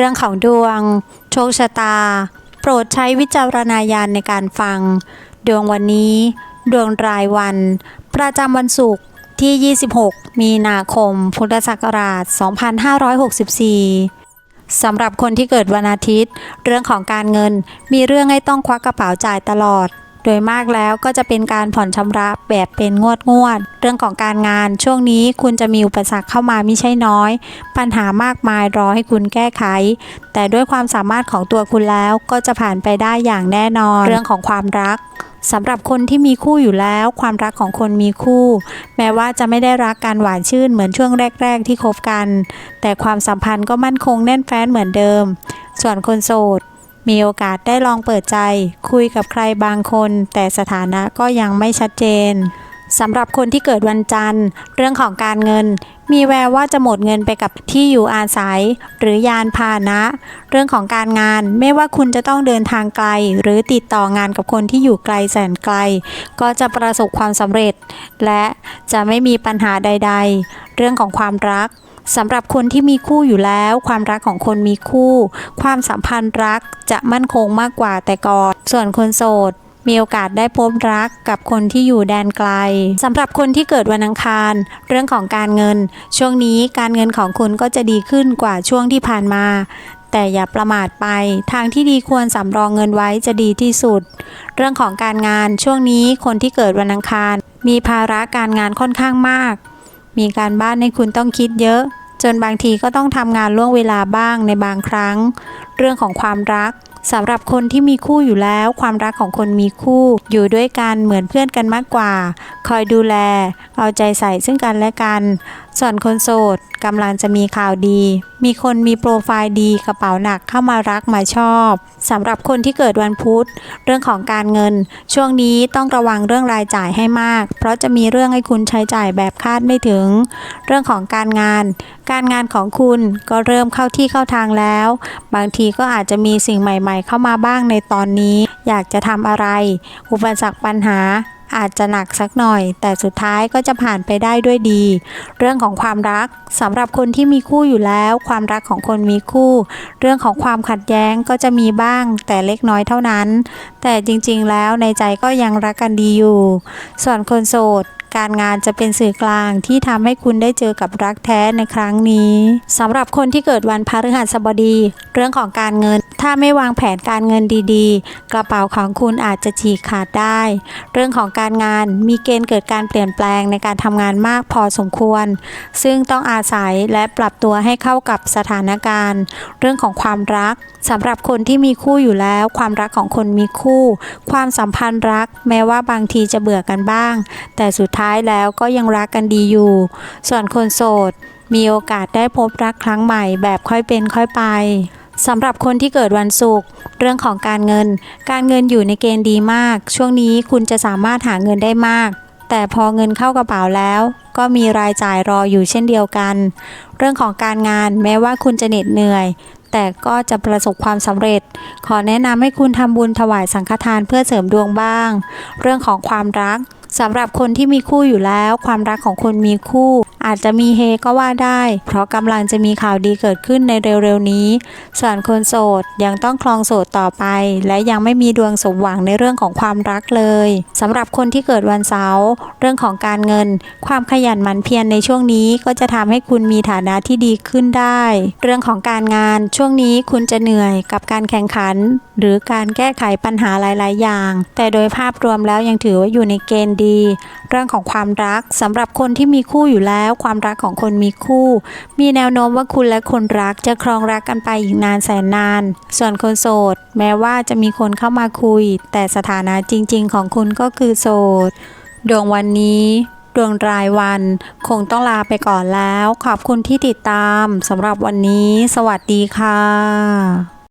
เรื่องของดวง โชคชะตา โปรดใช้วิจารณญาณในการฟัง ดวงวันนี้ ดวงรายวัน ประจำวันศุกร์ที่ 26 มีนาคม พุทธศักราช 2564 สำหรับคนที่เกิดวันอาทิตย์ เรื่องของการเงินมีเรื่องให้ต้องควักกระเป๋าจ่ายตลอด ดยมากแล้วก็จะเป็นการผ่อนชำระแบบเป็นงวดงวด เรื่องของการงานช่วงนี้คุณจะมีอุปสรรคเข้ามาไม่ใช่น้อย ปัญหามากมายรอให้คุณแก้ไข แต่ด้วยความสามารถของตัวคุณแล้วก็จะผ่านไปได้อย่างแน่นอน เรื่องของความรักสำหรับคนที่มีคู่อยู่แล้ว ความรักของคนมีคู่ แม้ว่าจะไม่ได้รักกันหวานชื่นเหมือนช่วงแรก ๆ ที่คบกัน แต่ความสัมพันธ์ก็มั่นคงแน่นแฟ้นเหมือนเดิม ส่วนคนโสด มีโอกาสได้ลองเปิดใจ คุยกับใครบางคน แต่สถานะก็ยังไม่ชัดเจนสำหรับคนที่เกิดวันจันทร์ เรื่องของการเงิน มีแววว่าจะหมดเงินไปกับที่อยู่อาศัย หรือยานพาหนะ เรื่องของการงานไม่ว่าคุณจะต้องเดินทางไกล หรือติดต่องานกับคนที่อยู่ไกลแสนไกล ก็จะประสบความสำเร็จ และจะไม่มีปัญหาใด ๆ เรื่องของความรัก สำหรับคนที่มีคู่อยู่แล้ว ความรักของคนมีคู่ ความสัมพันธ์รักจะมั่นคงมากกว่าแต่ก่อน ส่วนคนโสดมีโอกาสได้พบรักกับคนที่อยู่แดนไกลสำหรับคนที่เกิดวันอังคาร เรื่องของการเงิน ช่วงนี้การเงินของคุณก็จะดีขึ้นกว่าช่วงที่ผ่านมา แต่อย่าประมาทไป ทางที่ดีควรสำรองเงินไว้จะดีที่สุด เรื่องของการงานช่วงนี้คนที่เกิดวันอังคาร มีภาระการงานค่อนข้างมาก มีการบ้านให้คุณต้องคิดเยอะ จนบางทีก็ต้องทำงานล่วงเวลาบ้างในบางครั้ง เรื่องของความรักสำหรับคนที่มีคู่อยู่แล้ว ความรักของคนมีคู่ อยู่ด้วยกันเหมือนเพื่อนกันมากกว่า คอยดูแล เอาใจใส่ซึ่งกันและกัน ส่วนคนโสดกำลังจะมีข่าวดี มีคนมีโปรไฟล์ดีกระเป๋าหนักเข้ามารักมาชอบสำหรับคนที่เกิดวันพุธ เรื่องของการเงิน ช่วงนี้ต้องระวังเรื่องรายจ่ายให้มาก เพราะจะมีเรื่องให้คุณใช้จ่ายแบบคาดไม่ถึง เรื่องของการงาน การงานของคุณก็เริ่มเข้าที่เข้าทางแล้ว บางทีก็อาจจะมีสิ่งใหม่ ๆ เข้ามาบ้างในตอนนี้ อยากจะทำอะไร อุปสรรคปัญหา อาจจะหนักสักหน่อย แต่สุดท้ายก็จะผ่านไปได้ด้วยดี เรื่องของความรักสำหรับคนที่มีคู่อยู่แล้ว ความรักของคนมีคู่ เรื่องของความขัดแย้งก็จะมีบ้าง แต่เล็กน้อยเท่านั้น แต่จริงๆแล้วในใจก็ยังรักกันดีอยู่ ส่วนคนโสด การงานจะเป็นสื่อกลางที่ทำให้คุณได้เจอกับรักแท้ในครั้งนี้สำหรับคนที่เกิดวันพฤหัสบดี เรื่องของการเงิน ถ้าไม่วางแผนการเงินดีๆ กระเป๋าของคุณอาจจะฉีกขาดได้ เรื่องของการงานมีเกณฑ์เกิดการเปลี่ยนแปลงในการทำงานมากพอสมควร ซึ่งต้องอาศัยและปรับตัวให้เข้ากับสถานการณ์ เรื่องของความรักสำหรับคนที่มีคู่อยู่แล้ว ความรักของคนมีคู่ ความสัมพันธ์รัก แม้ว่าบางทีจะเบื่อกันบ้าง แต่สุดท้ายแล้วก็ยังรักกันดีอยู่ ส่วนคนโสด มีโอกาสได้พบรักครั้งใหม่แบบค่อยเป็นค่อยไปสำหรับคนที่เกิดวันศุกร์เรื่องของการเงิน การเงินอยู่ในเกณฑ์ดีมาก ช่วงนี้คุณจะสามารถหาเงินได้มาก แต่พอเงินเข้ากระเป๋าแล้ว ก็มีรายจ่ายรออยู่เช่นเดียวกัน เรื่องของการงานแม้ว่าคุณจะเหน็ดเหนื่อย แต่ก็จะประสบความสำเร็จ ขอแนะนำให้คุณทำบุญถวายสังฆทานเพื่อเสริมดวงบ้าง เรื่องของความรัก สำหรับคนที่มีคู่อยู่แล้ว ความรักของคนมีคู่ อาจจะมีเฮก็ว่าได้ เพราะกำลังจะมีข่าวดีเกิดขึ้นในเร็วๆนี้ ส่วนคนโสดยังต้องคลองโสดต่อไป และยังไม่มีดวงสมหวังในเรื่องของความรักเลยสำหรับคนที่เกิดวันเสาร์เรื่องของการเงิน ความขยันหมั่นเพียรในช่วงนี้ก็จะทำให้คุณมีฐานะที่ดีขึ้นได้ เรื่องของการงานช่วงนี้คุณจะเหนื่อยกับการแข่งขัน หรือการแก้ไขปัญหาหลาย ๆ อย่าง แต่โดยภาพรวมแล้วยังถือว่าอยู่ในเกณฑ์ดี เรื่องของความรักสำหรับคนที่มีคู่อยู่แล้วความรักของคนมีคู่ มีแนวโน้มว่าคุณและคนรักจะครองรักกันไปอีกนานแสนนาน ส่วนคนโสด แม้ว่าจะมีคนเข้ามาคุย แต่สถานะจริง ๆ ของคุณก็คือโสด ดวงวันนี้ดวงรายวัน คงต้องลาไปก่อนแล้ว ขอบคุณที่ติดตามสำหรับวันนี้ สวัสดีค่ะ